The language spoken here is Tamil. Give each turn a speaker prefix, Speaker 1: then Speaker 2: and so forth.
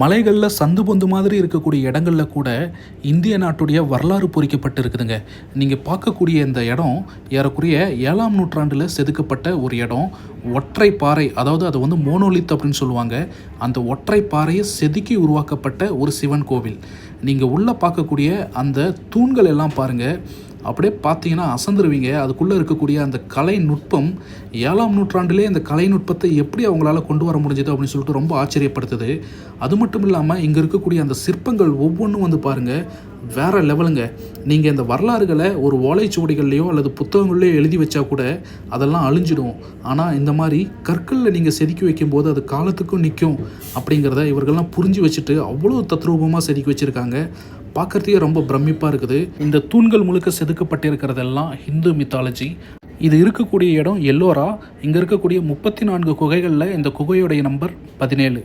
Speaker 1: மலைகளில் சந்து பொந்து மாதிரி இருக்கக்கூடிய இடங்களில் கூட இந்திய நாட்டுடைய வரலாறு பொறிக்கப்பட்டு இருக்குதுங்க நீங்கள் பார்க்கக்கூடிய இந்த இடம் ஏறக்குறைய ஏழாம் நூற்றாண்டில் செதுக்கப்பட்ட ஒரு இடம். ஒற்றை பாறை அதாவது அது வந்து மோனோலித் அப்படின்னு சொல்லுவாங்க. அந்த ஒற்றை பாறையை செதுக்கி உருவாக்கப்பட்ட ஒரு சிவன் கோவில். நீங்கள் உள்ளே பார்க்கக்கூடிய அந்த தூண்கள் எல்லாம் பாருங்கள் அப்படியே பார்த்தீங்கன்னா அசந்துருவீங்க. அதுக்குள்ளே இருக்கக்கூடிய அந்த கலை நுட்பம் ஏழாம் நூற்றாண்டிலே அந்த கலை நுட்பத்தை எப்படி அவங்களால கொண்டு வர முடிஞ்சது அப்படின்னு சொல்லிட்டு ரொம்ப ஆச்சரியப்படுத்துது. அது மட்டும் இல்லாமல் இங்கே இருக்கக்கூடிய அந்த சிற்பங்கள் ஒவ்வொன்றும் வந்து பாருங்கள் வேறு லெவலுங்க. நீங்கள் இந்த வரலாறுகளை ஒரு ஓலைச்சுவடிகள்லையோ அல்லது புத்தகங்கள்லையோ எழுதி வச்சா கூட அதெல்லாம் அழிஞ்சிடும். ஆனால் இந்த மாதிரி கற்களில் நீங்கள் செதுக்கி வைக்கும்போது அது காலத்துக்கும் நிற்கும் அப்படிங்கிறத இவர்கள்லாம் புரிஞ்சு வச்சுட்டு அவ்வளோ தத்ரூபமாக செதுக்கி வச்சுருக்காங்க. பார்க்குறதுக்கே ரொம்ப பிரமிப்பாக இருக்குது. இந்த தூண்கள் முழுக்க செதுக்கப்பட்டிருக்கிறதெல்லாம் ஹிந்து மித்தாலஜி இது இருக்கக்கூடிய இடம் எல்லோரா? இங்கே இருக்கக்கூடிய முப்பத்தி நான்கு குகைகளில் இந்த குகையுடைய நம்பர் பதினேழு.